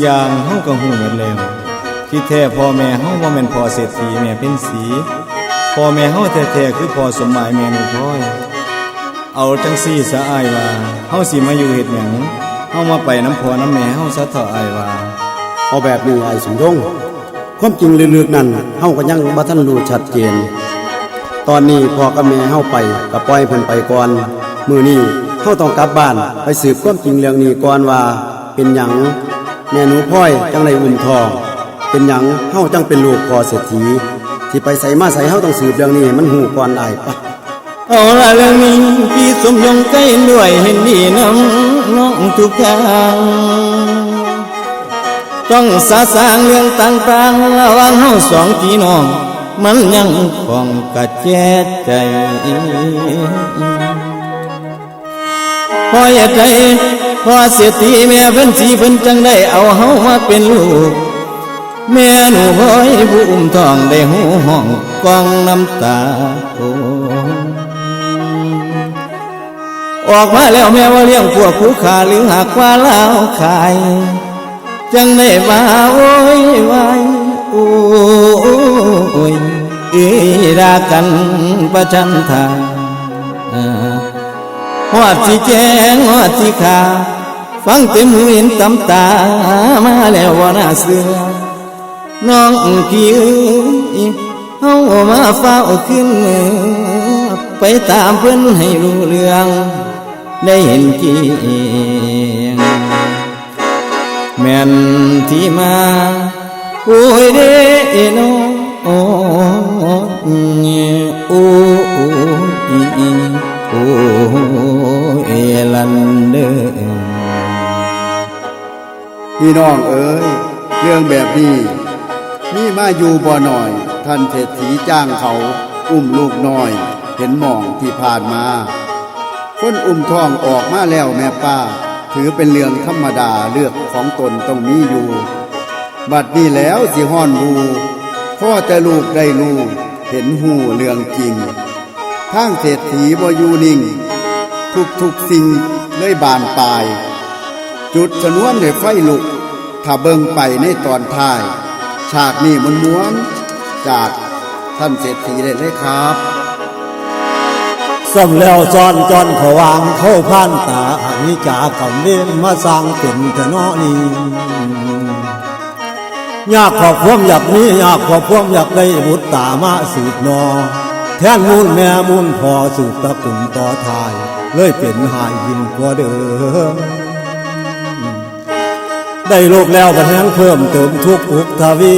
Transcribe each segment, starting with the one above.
อย่างเฮาก็ฮู้หมดแล้วที่แท้พ่อแม่เฮาบ่าแม่นพ่อเศรษฐีแม่เป็นสีพ่อแม่เฮาแท้ๆคือพ่อสมหมายแม่หนูพ้อย เอาจังซี่ซะอายว่าเฮาสิมาอยู่เฮ็ดหยังเฮามาไปน้ำพ่อน้ำแม่เฮาซะเถอะอายว่าเอาแบบนี้ไอ้สมยงความจริงลึกๆนั่นเฮาก็ยังบ่ทันรู้ชัดเจน ตอนนี้พ่อกับแม่เฮาไปก็ปล่อยเพิ่นไปก่อนมื้อนี้เฮาต้องกลับบ้านไปสืบความจริงเรื่องนี้ก่อนว่าเป็นหยัง แม่หนูพ่อยจังไดอุ้มทองเป็นหยังเฮาจังเป็นลูกพอเศรษฐีที่ไปใส่มาใส่เฮาต้องสืบเรื่องนี้มันฮู้ก่อนได้ปะเอาละเรื่องนี้พี่สมยงใกล้ด้วยเห็นดีน้ำน้องทุกอย่างต้องสาสางเรื่องต่างๆระว่างเฮาสองพี่น้อง มันยังคงกระแจใจพ่ออย่าใจ พ่อเสียทีแม่เพิ่นสีเพิ่นจังได้เอาเฮามาเป็นลูก แม่หนูพ่อยผู้อุ้มทองได้หูห้องกองน้ำตาโอออกมาแล้วแม่ว่าเลี้ยงพวกผู้ขาหรือหากว่าลาวขาย จังได้มาโอ้ยวายโอ้ยอีดากันประชันทาง หอดสิแจ้งหอดสิขาฟังเต็มหูเห็นตำตา มาแล้วว่าน่าเสือน้องพี่เอ้ยเฮามาเฝ้าขึ้นมือไปตามเพิ่อนให้รู้เรื่อง ได้เห็นจริงแม่นที่มาโอ้ยเด้โนโอ้โอ้โอ้โอ้เอลันเดอพี่น้องเอ๋ยเรื่องแบบนี้มีมาอยู่บ่หน่อย ท่านเศรษฐีจ้างเขา อุ้มลูกน้อย เห็นหมองที่ผ่านมาคนอุ้มท้องออกมาแล้วแม่ป้า ถือเป็นเรื่องธรรมดาเลือกของตนต้องมีอยู่ บัดนี้แล้วสิห้อนบูพ่อแต่ลูกได้ลูกเห็นหูเรื่องจริง ทางเศรษฐีบ่อยู่นิ่ง ทุกทุกสิ่งเลยบานปลาย จุดชนวนให้ไฟลุก ถ้าเบิ่งไปในตอนท้าย ฉากนี้มันม้วน จากท่านเศรษฐีได้เลยครับสำแล้วจอนจอนเขาวางเข้าพันตานิจาคำเล่นมาสร้างเป็นทะนอนี้ยากขอบควมอยากนี้ยากขอบควมอยากได้บุตรตามาสืบนอ แทนมูลแม่มูลพอสืบตะกุลต่อทาย เลยเป็นหายยิ่งกว่าเดิมได้ลูกแล้วก็แห้งเพิ่มเติมทุกอุกทวี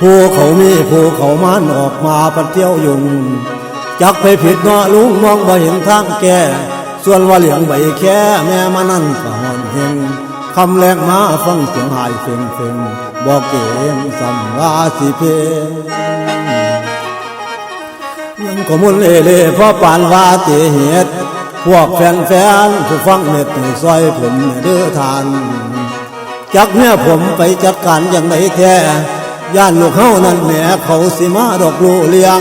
ผู้เขามีผู้เขามันออกมาปัดเที่ยวยุงจักไปผิดเนาะลุงมองบ่เห็นทางแก้ส่วนว่าเหลียงใบแค่แม่มานั่นก็หอนเฮงคำแรงมาฟังเสียงหายเฟ่งเฟ่งบอกเก่งสำราสิเพง ก็มุนเอเล่เพราะปานว่าเตเหตุพวกแฟนแฟนๆผู้ฟังเม็ดซอยผมเด้อทาน จักเมียผมไปจัดการอย่างไรแท้ย่านลูกเฮานั่นแหมเขาสิมาดอกลูเลียง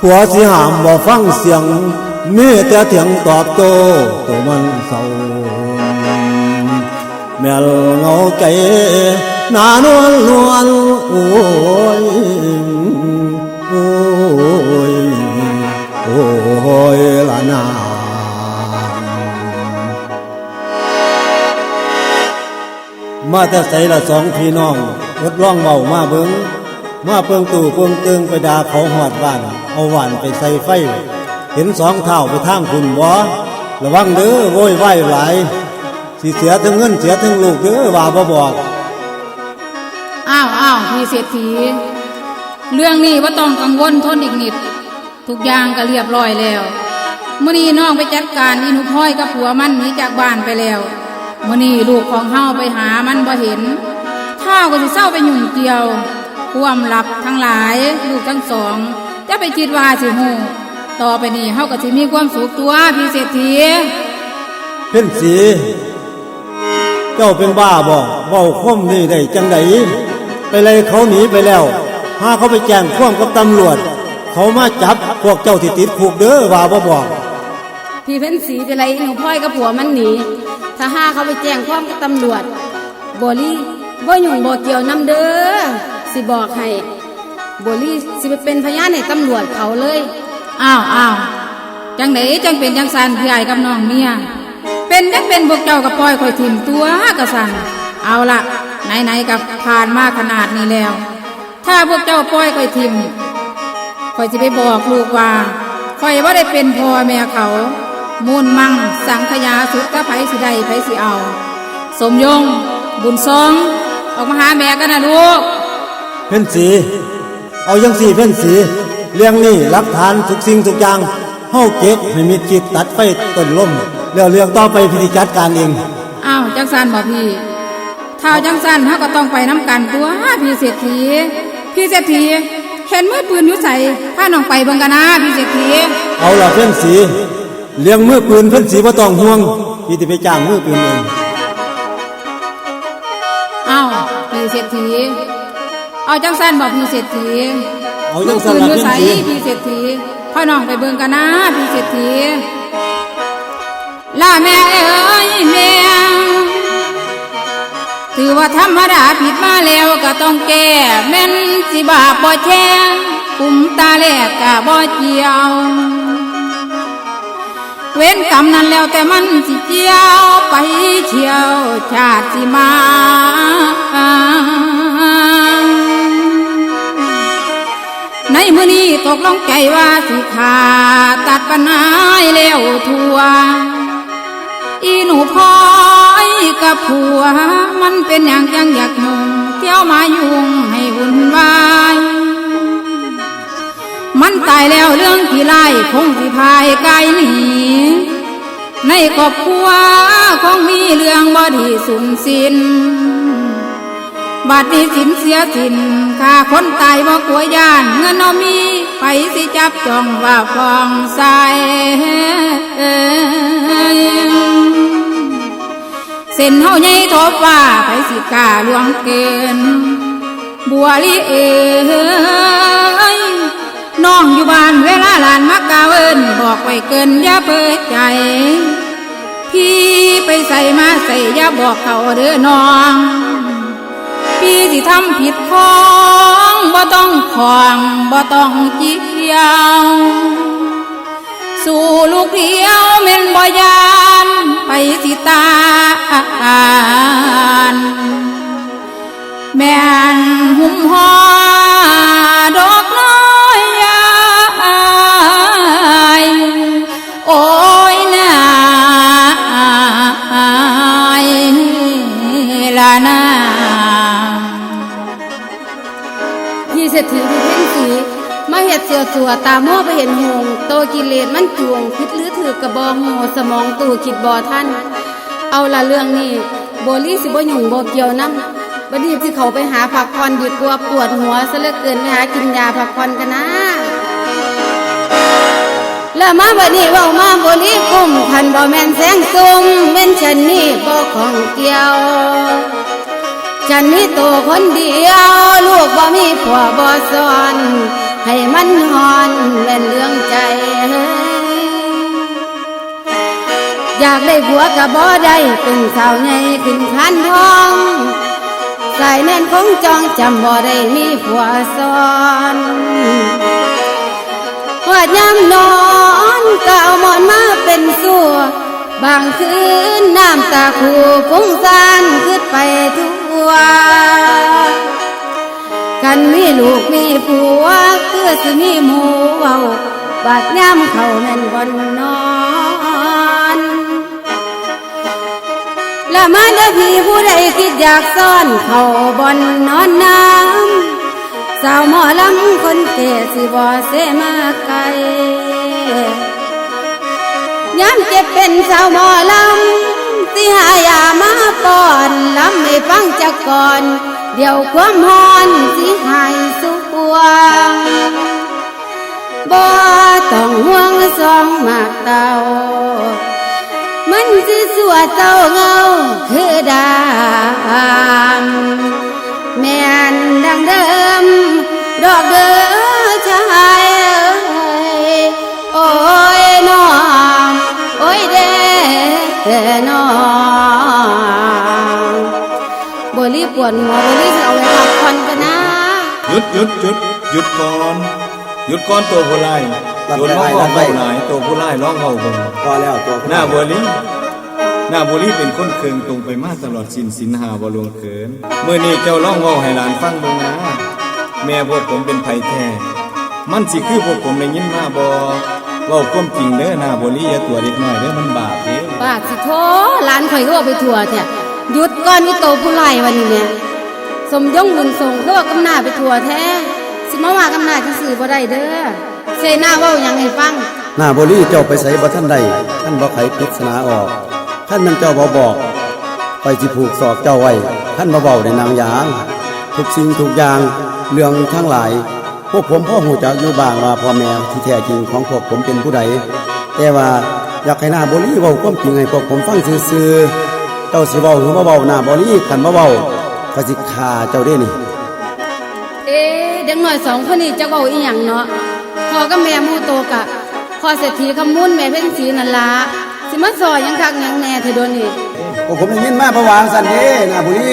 ผัวสิหามบ่ฟังเสียงมีแต่เถียงตอบโต้ตัวมันเศร้าแมลเงาใจนานวลนวลโอ้ย แต่ใสละสองพี่น้องรถร่องเบามาเบิงมาเปิงตู่เปิงตึงไปดาเขาหอดบ้าน เอาหวานไปใส่ไฟ เห็นสองเท่าไปทางคุณบ่ระวังเด้อโว้ยไหวหลายสิเสียทั้งเงินเสียทั้งลูกเด้อว่าบ่บอกอ้าวอ้าวพี่เศรษฐี เรื่องนี้ว่าต้องกังวลทนอีกนิด ทุกอย่างก็เรียบร้อยแล้วมื่อนี้น้องไปจัดการอินุพ้อยกับผัวมันหนีจากบ้านไปแล้ว มื่อนี้ลูกของเฮาไปหามันบ่เห็นท้าก็สิเศร้าไปหยุ่งเกี่ยว ความลับทั้งหลายลูกทั้งสองจะไปคิดว่าสิหูต่อไปนี้เฮาก็สิมีความสุขตัวพี่เศรษฐีเพ่นสี เจ้าเป็นบ้าบ่เว้าคมนี่ได้จังไดไปเลยเขาหนีไปแล้วหาเขาไปแจ้งความกับตำรวจ เขามาจับพวกเจ้าที่ติดคุกเด้อว่าบ่บอกพี่เพ็ญศรีเป็นไรหนูพ่อยกับผัวมันหนี ถ้าห้าเขาไปแจ้งความกับตำรวจโบลี่บ่ยุ่งบ่เกี่ยวน้ำเด้อสิบอกให้โบลี่สิไปเป็นพยานให้ตำรวจเขาเลยอ้าวอ้าวจังไหนจังเป็นจังสันพี่ไอ้กับน้องเมียเป็นจังเป็นพวกเจ้ากับปล่อยคอยถิ่มตัวกระสันเอาละไหนๆกับผ่านมาขนาดนี้แล้ว ถ้าพวกเจ้าปล่อยคอยถิ่มคอยจะไปบอกลูกว่าคอยว่าได้เป็นพ่อแม่เขา มูลมั่ง สังขยาสุดก็ไผสิได้ไผสิเอา สมยง บุญทรงออกมาหาแม่กันนะลูก เพ่นสี เอายังสี่เพ่นสี เรื่องนี้หลักฐานทุกสิ่งทุกอย่างเฮาเก็บให้มีจิตตัดไฟต้นลมแล้วเรื่องต่อไปพิธีจัดการเอง อ้าวจังสันบอกพี่ถ้าจังสันเขาก็ต้องไปน้ำกันตัวพี่เศรษฐี พี่เศรษฐีเห็นมือปืนอยู่ใส่พาน้องไปเบิ่งกันนะพี่เศรษฐี เอาล่ะเพ่นสี เลี้ยงมือปืนเพ่นสีบ่ต้องห่วงพี่จะไปจ้างมือปืนเองอ้าวพี่เศรษฐีเอาจังสันบอกพี่เศรษฐีเอาจังมืสั่นปืนล่ะอยู่เพ่นใส่สีพี่เศรษฐีพาน้องไปเบิ่งกันนะพี่เศรษฐีล่าแม่เอ้ยแม่ถือว่าธรรมดาผิดมาแล้วก็ต้องแก้แม่นสิบาปบ่แช่กุมตาแลกกะบ่เจียว เว้นกรรมนั้นแล้วแต่มันสิเจียวไปเที่ยวชาติสิมาในมือนี้ตกลงใจว่าสิขาตัดปัญหาแล้วทัวอีหนูพอยกับผัว มันเป็นอย่างจังอยากนุ่งเที่ยวมายุ่งให้วุ่นวาย มันตายแล้วเรื่องที่ไล่คงสิพายกายหนีในครอบครัวคงมีเรื่องบอดีสุนสินบัดนี้สินเสียสินข้าคนตายบ่กลัวย่านเงินเอามีไปสิจับจองว่าฟองใสเส้นเฮาใหญ่ทบว่าไปสิกาลวงเกินบัวลิเอ้ย น้องอยู่บ้านเวลาหลานมักาเอินบอกไว้เกินอย่าเปิดใจ พี่ไปใส่มาใส่อย่าบอกเขาเด้อน้อง พี่สิทำผิดของบ่ต้องของบ่ต้องเกียว สู่ลูกเดียวเม่นบ่ยานไปสิตา สัวตามั่วไปเห็นหงโตกิเลสมันจวงคิดหรือถือกระบองโหสมองตู่คิดบอท่าน เอาละเรื่องนี้โบลี่สิบ่ยุ่งบ่เกียวนํบัดนี้ที่เขาไปหาผักผ่อนดีกว่าปวดหัวซะเหลือเกินไปหากินยาผักผ่อนกันนะแล้วมาบัดนี้ว้ามาโบลี่กุ้มคันบ่แมนแสงซุ่มแม่นฉันนี่บ่ของเกี่ยวฉันมีตัวคนเดียว ลูกบ่มีผัวบ่สอน ให้มันหอนเป็นเรื่องใจ อยากได้ผัวก็บ่ได้เป็นสาวใหญ่ขึ้นคันทองสายแน่นคงจองจำบ่ได้มีผัวซ้อนวาดยามนอนก็เอาหมอนมาเป็นสัวบางคืนน้ำตาคูฟุ้งซ่านขึ้นไปทั่ว กันมีลูกมีผัวคือสิมีหมูเว้าบาดย่ำเขาแม่นบอนนอนและมาเด้อพี่ผู้ใดคิดอยากซ่อนเขาบอนนอนน้ำสาวหมอลำคนเก่สิบ่เสมาไกลย้ำเจ็บเป็นสาวหมอลำสิหายามาป้อนลำให้ฟังจากก่อน เดี๋ยวความฮอนสิหายสุวงบ่ต้องห่วงส องมากเต่ามันสิสวดเจ้าเงาคือดามแม่นดังเดิมดอกเด้อชายเอ้ยโอ้ยน้องโอ้ยเด้อน้องบรีปวดหัวบรีสิเอาไว้พักผ่อนกันนะหยุดหยุดหยุดหยุดก่อนหยุดก่อนตัวผู้ไล่โดนร้องเบาเบาหลายตัวผู้ไล่ร้องเบาเบาพอแล้วตัวหน้าบัวลีหน้าบัวลีเป็นคนเคืองตรงไปมาตลอดสินสินหาบลวงเขินเมื่อนี้เจ้าร้องเบาให้หลานฟังเบิ่งนะแม่พวกผมเป็นไผแท้มันสิคือพวกผมได้ยินมาบ่เว้าความจริงเด้อหน้าบัวลีอย่าตัวเด็กน้อยเด้อมันบาปเด้อบาดสิโทหลานข่อยก็บอกไปทั่วแท้ห ยุดก่อนนี่โตผู้ไล่วันนี้เนี่ยสมยงบุญทรงก็บอกกำหน้าไปทั่วแท้ สิมาว่ากำหน้าที่สื่อบ่ได้เด้อเซน้าว้าหยังให้ฟังหน้าบรีเจ้าไปใส่บ่ท่านใดท่านบ่ไขปริศนาออก ท่านมันเจ้าบ่บอก ไปสิผูกศอกเจ้าไว้ท่านบ่เว้าในนางยาง ทุกสิ่งทุกอย่างเรื่องทั้งหลาย พวกผมพ่อหูจักอยู่บ้างว่าพ่อแม่ที่แท้จริงของพวกผมเป็นผู้ใดแต่ว่าอยากให้หน้าบรีเว้าความจริงให้พวกผมฟังซื่อๆ เจ้าสิเว้าหรือบ่เว้าหน้าบรีคันบ่เว้าก็สิฆ่าเจ้าเด้นี่ เอ๊ะเด็กหน่อยสองคนนี้จะเว้าอีหยังเนาะพ่อกับแม่หมู่โตกะพ่อเศรษฐีคำมุ่นแม่เพ่นสีนั่นล่ะสิมาซอยหยังคักหยังแน่เธอโดนนี่พวกผมได้ยินมาประวางสันเด้หน้าบรี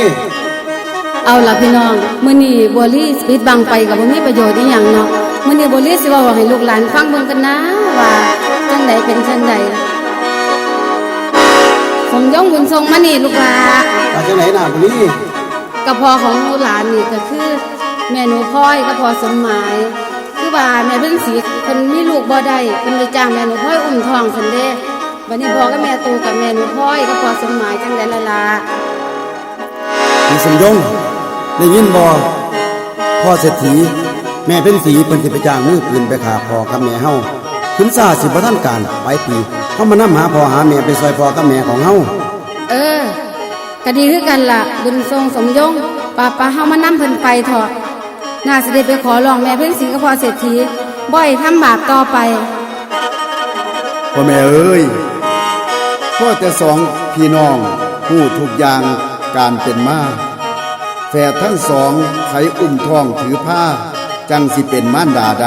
เอาล่ะพี่น้องมื้อนี้บัวลี่ปิดบังไปก็บ่มีประโยชน์อีหยังเนาะมื้อนี้บัวลี่สิเว้าให้ลูกหลานฟังเบิ่งกันนะว่าจังใดเป็นจังใด สมยงบุญทรงมานี่ลูกหลามาจากไหนหน้าบรีกับพ่อของลูกหลานนี่ก็คือ แม่หนูพ่อยกับพ่อสมหมาย คือว่าแม่เพิ่นสีเพิ่นมีลูกบ่ได้เพิ่นเลยจ้างแม่หนูพ่อยอุ้มท้องซั่นเด้บัดนี้พ่อกับแม่โตกับแม่หนูพ่อยกับพ่อสมหมายจังได๋ล่ะล่ะพี่สมยงได้ยินบ่พ่อเศรษฐีแม่เป็นสีเพิ่นสิไปจ้างมือปืนไปฆ่าพ่อกับแม่เฮาถึงซาสิบ่ทันการไปปี เฮามานํหาพ่อหาแม่ไปซอยพ่อกับแม่ของเฮาเออก็ดีคือกันล่ะ บุญทรงสมยงป้าป้าเฮามานํเพิ่นไปเถอะน่าสิได้ไปขอร้องแม่เพิ่นสิงกับพ่อเศรษฐีบ่อยทำบาปต่อไปพ่อแม่เอ้ยพ่อแต่สองพี่น้องผู้ทุกอย่างการเป็นมาแฝดทั้งสองไขอุ้มท้องถือผ้า จังสิเป็นม่านดาใด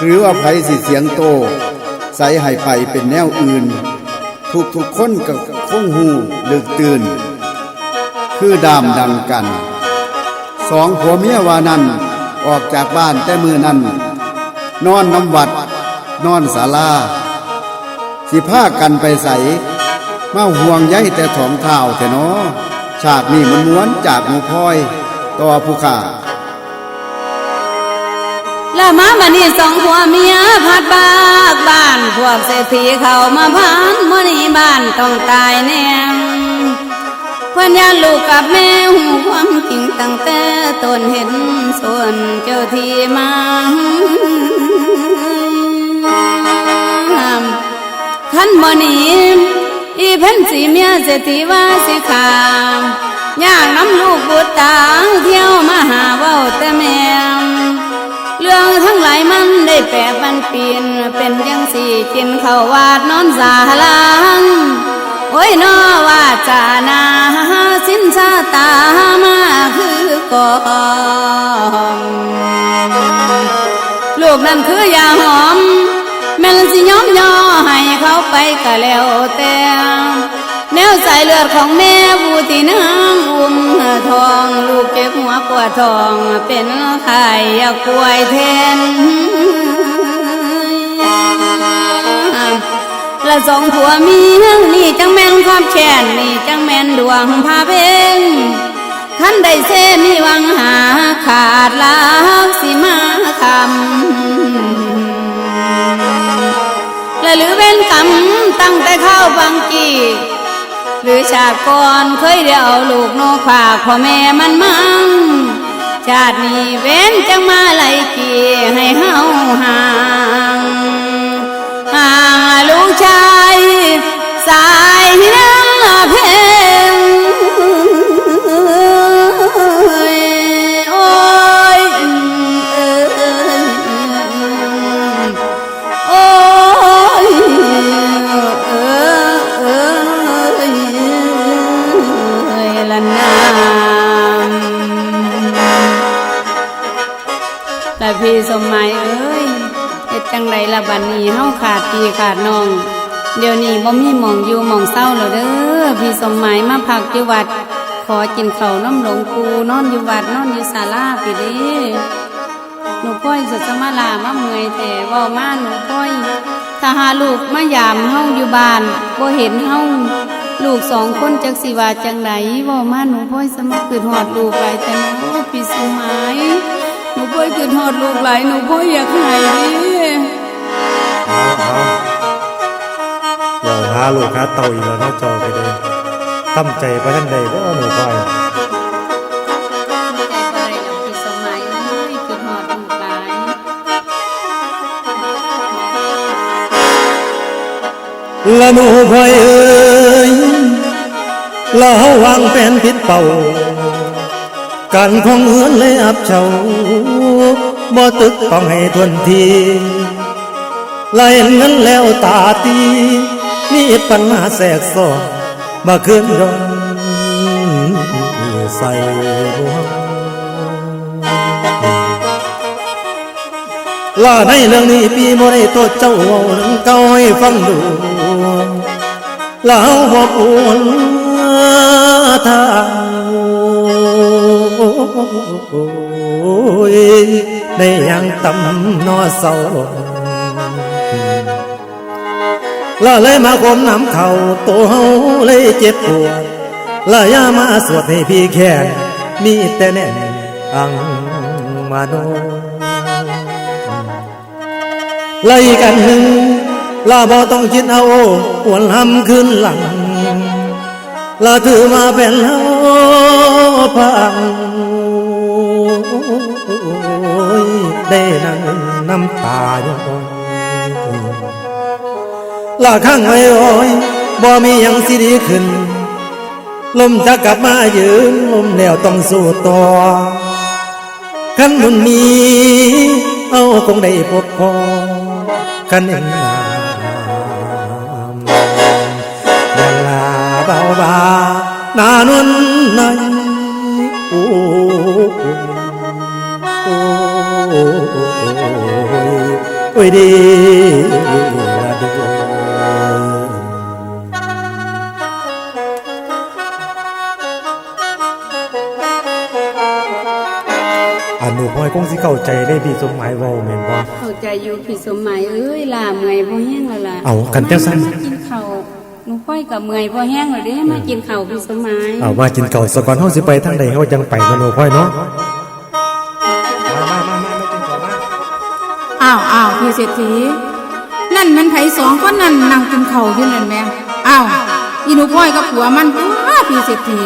หรือว่าไผสิเสียงโตใส่ให้ไปเป็นแนวอื่น ทุกทุกคนก็คงหูลึกตื่น คือดามดังกัน สองผัวเมียวานั้นออกจากบ้านแต่มือนั้น นอนน้ำวัด นอนศาลา สิผ้ากันไปใสมาห่วงใยแต่ถองเท้าแต่นอชาตินี้มันม้วนจากหมูพลอย ต่อผู้ข้า แล้วมาบันนี้สองผัวเมียพัดบากบ้านพวกเศรษฐีเข้ามาพานมื่อนี้บ้านต้องตายแน่เพื่อนญาลูกกับแม่หูความจริงตั้งแต่ต้นเห็นส่วนเจ้าที่มาขันบ่หนีอีเพ่นสีเมียเศรษฐีว่าสิขามย่างน้ำลูกบุตรตาเที่ยวมาหาเว้าแต่แม่ รื่องทั้งหลายมันได้แปรบันเปลี่ยนเป็นยังสี่กินข้าววาดนอนสาลังโอ้ยนอว่าจานาสินชาตามาคือกอนลูกนั่นคือยาหอมแม่นสิย้อมย่อให้เขาไปก็แล้วแต่ แนวสายเลือดของแม่ผู้ที่นางอุ้มทอง ลูกเจ็บหัวปวดทองเป็นไข้ยากป่วยแทนละสองผัวเมียนี่จังแม่นความแค้นนี่จังแม่นดวงพาเพงขันได้เซมีวังหาขาดลาวสิมาคำและหรือเว้นกรรมตั้งแต่เข้าบางกี หรือชาติก่อนเคยเดียวลูกโนฝากพ่อแม่มันมั่งชาตินี้เว้นจังมาไล่กีให้เฮาห่างห่างลูกชาย สายน้ำเพ ละพี่สมหมายเอ้ยเฮ็ดจังไรละบัดนี้เฮาขาดพี่ขาดน้อง เดี๋ยวนี้บ่มีหมองอยู่หมองเศร้าแล้วเด้อพี่สมหมายมาพักอยู่วัด ขอกินข้าวน้ำหลวงปูนอนอยู่วัดนอนอยู่ศาลาไปเด้หนูพ่อยสุดสมาลามาเมื่อยแต่เว่ามาหนูพ่อยถ้าหาลูกมายามเฮาอยู่บ้านบ่เห็นเฮาลูกสองคนจักสิว่าจังไดเว้ามาหนูพ่อยสมัครคือฮอดลูกหลายแต่หนูพี่สมัย ยคือฮอดลูกหลายหนูพ่อยอยากห้เด้เอาเอาอย่าหาลูกหาเต่าอีกแล้วนะจอไปเลยตั้มใจไปทันใดก็หนูไปละหนูพลอยเอ้ยละเฮาวางแผนผิดเป่าการของเงินเลยอับเฉา บ่ตึกต้องให้ทวนทีไล่เงินแล้วตาตีมีปัญหาแทรกซ้อนมาคืนดอนใส่หัวลาในเรื่องนี้พี่บ่ได้โทษเจ้าเว้าเรื่องเก่าให้ฟังดูลาวบ่ปวนทางได้ย งตำนอเศร้าละเลยมาคมน้ำเข่าตัวเฮาเลยเจ็บปวดละยามาสวดให้พี่แค่มีแต่แน่นอังมาโนละอีกันหนึ่งละบ่ต้องคิดเอาหวนลำขึ้นหลังละถือมาเป็นเฮาพัง ได้นั่งน้ำตาย้อยละข้างไว้โอ้ยบ่มียังสิดีขึ้น ลมจะกลับมายืนลมแล้วต้องสู้ต่อขันมุนมีเอาคงได้พบพอขันเองนามยาลาเบาบา นานวลในโอ้ โอ้ยดีละดูอันหนูพลอยคงสิเข้าใจได้พี่สมหมายเว้าแม่นบ่เข้าใจอยู่พี่สมัยเอ้ยล่าเมื่อยบ่แห้งแล้วล่ะเอากันจังซั่นมากินข้าวหนูพ่อยกับเมื่อยบ่แห้งแล้วเด้มากินข้าวพี่สมัยเอามากินเก่าวสะก่อนเฮาสิไปทางใดเฮาจังไปเนาะหนูพลอยเนาะ อ้าวอ้าวพี่เศรษฐีนั่นมันไผสองคนนั่นนั่งกินเข้าอยู่นั่นแม่อ้าวอีหนูพ่อยกับผัวมันตัวพี่เศรษฐี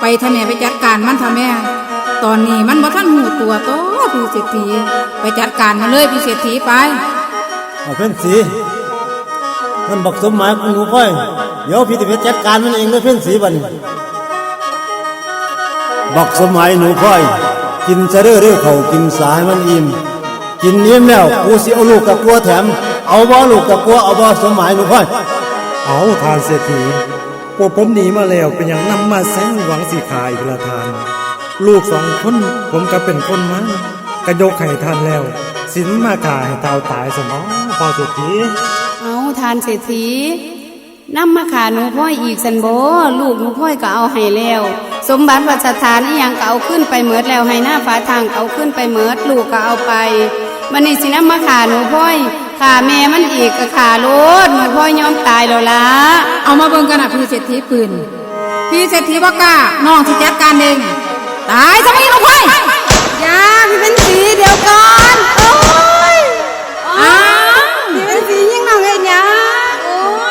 ไปทำแม่ไปจัดการมันทำแม่ ตอนนี้มันบ่ทันหูตัวโตพี่เศรษฐีไปจัดการมันเลยพี่เศรษฐีไปเอาเพิ่นสีมันบอกสมหมายองหนูพลอยเดี๋ยวพี่จะไปจัดการมันเองเลยเพิ่นสีบันบอกสมหมายหนูพลอย กินจะเรื่อเรื่อเขากินสายมันอิ่ม กินอิ่มแล้วกูสิเอาลูกกับกัวแถม เอาบ่ลูกกับกัวเอาบ่สมหมายหนูพลอยเอาทานเศรษฐีพวกผมหนีมาแล้วเป็นอย่างนำมาแสงหวังสีขายกระทาน ลูกสองคนผมก็เป็นคนมากระยกให้ทานแล้ว สินมาขายให้เตาตายสมองพอเศรษฐีเอาทานเศรษฐีนำมาขาหนูพ่อยอีกสันโบลูกหนูพ่อยก็เอาให้แล้วสมบัติวัฏฐานนี่ยังก็เอาขึ้นไปเหมิดแล้วให้หน้าฝาทางก็เอาขึ้นไปเหมิดลูกก็เอาไป มันนี่สินำมาขาหนูพ่อยขาแม่มันอีกก็ขาโลดหนูพ่อยยอมตายแล้วล่ะเอามาเบิ่งกันนะพี่เศรษฐีปืนพี่เศรษฐีบ่กล้าน้องสิจัดการเองตายซะไม่หนูพ่อยยาพี่เป็นสีเดี๋ยวก่อนโอ้ยอ้าวพี่เป็นสียิ่งน้องเห็นยัง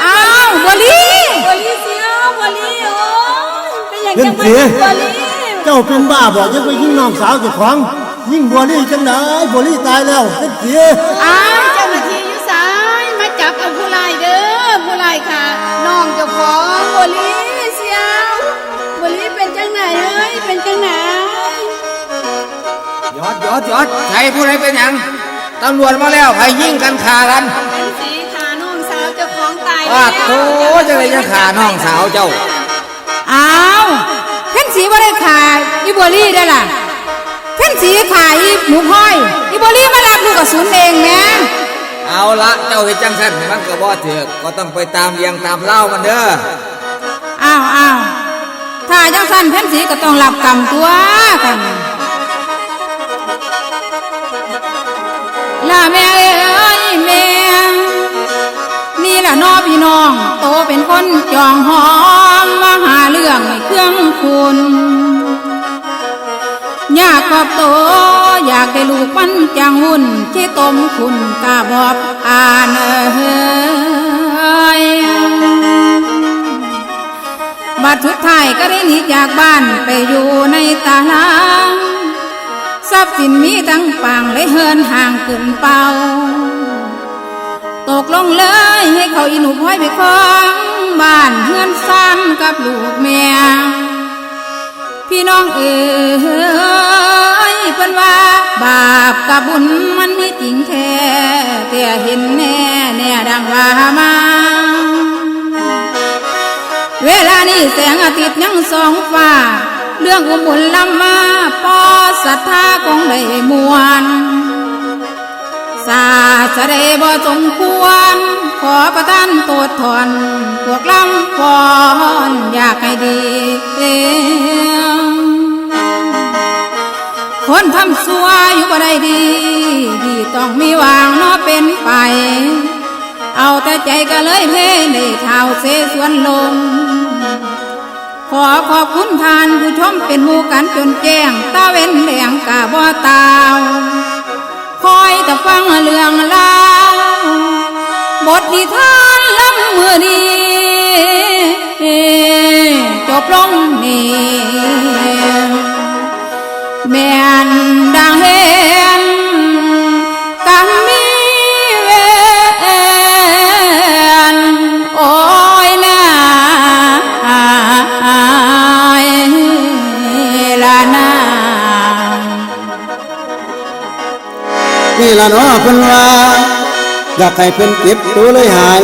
อ้าวบัวลีบอลีเสียวบอลีโอ้ยเป็นอย่างเล่นจะเสียบอลีเจ้าเป็นบ้าบอกจะไปยิงน้องสาวเจ้าของ ยิงบัวลี่จังไดบัวลี่ตายแล้วเล่นเสียอ้าวเจ้าหน้าที่อยู่สายมาจับเอาผู้ร้ายเด้อผู้ร้ายค่ะน้องเจ้าของบอลีเสียวบอลีเป็นจังไหนเอ้ยเป็นจังไหนยอดยอดยอดใครผู้ใดเป็นหยังตำรวจมาแล้วใครยิงกันฆ่ากันเป็นสีขาน้องสาวเจ้าของตายว่าโตจะเลยจะฆ่าน้องสาวเจ้าอ้าวเพ่นสีบ่ได้ขายอีบัวลีได้อล่ะ เพ่นสีขายอีหมูพ่อยอีบัวลีมารับลูกกระสุนเองแหม่เอาละเจ้าเห็นจังสันมันก็บ่เถือกก็ต้องไปตามเรียงตามเล่ามันเด้ออ้าวอ้าวถ้าจังสั้นแผ่นสีก็ต้องรับกรรมตัวกันล่าแม่เอ้ยแม่นี่ล่ะน้อพี่น้อง โตเป็นคนจองหอมมาหาเรื่องให้เครื่องคุณอ ยากขอบโตอยากได้ลูกมันจังหุ่นที่ต้มคุณกาบอบอ่านเอ้ยบัดสุดท้ายก็ได้หนีจากบ้านไปอยู่ในตารางทรัพย์สินมีทั้งปางเลยเฮินห่างขึ้นเป่า ตกลงเลยให้เขาอีหนูพ้อยไปคล้องบ้านเฮือนซ้ำกับลูกแม่ พี่น้องเอ๋ยเพิ่นว่า บาปกับบุญมันมีจริงแท้แต่เห็นแน่แน่ดังว่ามาเวลานี้แสงอาทิตย์ยังสองฟ้า เรื่องอุบุญลำมาปอศรัทธาคงได้มวลสาสเดบ่สมควร ขอประทานโตดถอนพวกลำฟอนอยากให้ดีคนทำซัวอยู่บ่ได้ดีดีต้องมีวางนอเป็นไป เอาแต่ใจก็เลยเพในเท้าเสสวนลง ขอขอบคุณทานผู้ชมเป็นหมู่กันจนแจ้งตาเว้นแหลงกะบ่ตาว คอยแต่ฟังเรื่องลา บทนิทานลำมือนี้จบลงนี่แม่นดังเห็นกังมีเวนโอ้ยนาละนานี่ละเนาะเพิ่นว่า อยากให้เพิ่อนเก็บตัวเลยหาย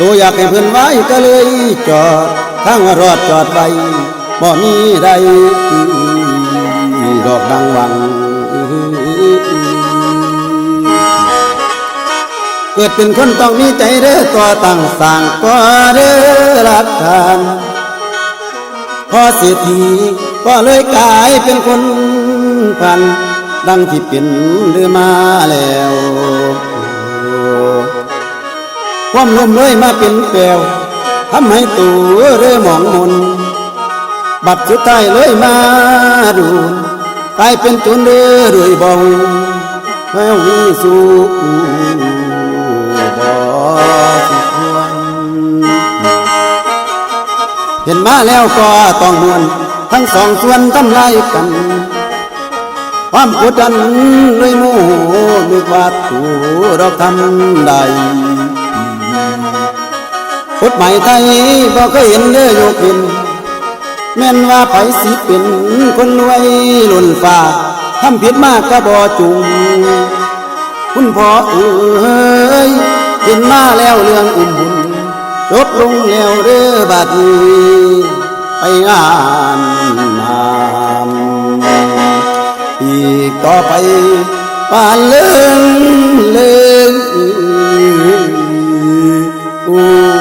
ตัวอยากให้เพิ่อนไว้ก็เลยจอดทางรอดจอดไปบ่มีใดดอกดังหวัง เกิดเป็นคนต้องมีใจเด้อต่อตั้งสร้างก็เด้อรักกันพอเสียทีก็เลยกลายเป็นคนพันดังที่เป็นหรือมาแล้ว ความลมเลยมาเป็นแปลวทำให้ตัวเรือหมองมน บัดสุดท้ายเลยมาดูนกลายเป็นจนเรือรวยบองแววมีสู่บ่สิควรเห็นมาแล้วก็ต้องมวน ทั้งสองส่วนทำลายกันความกดดันเลยโมโหนึกว่าตัวเราทำได้ กฎหมายไทยบอกเคยเห็นเด้อยกขึ้นแม่นว่าไผสิเป็นคนรวยหล่นฟ้าทำผิดมากก็บ่จุงคุณพ่อเอ้ยเห็นมาแล้วเรื่องอุ่มบุญจบลงแล้วเด้อบัดนี้ไปงานนามอีกต่อไปป่านเลื่องเลื่องโอ้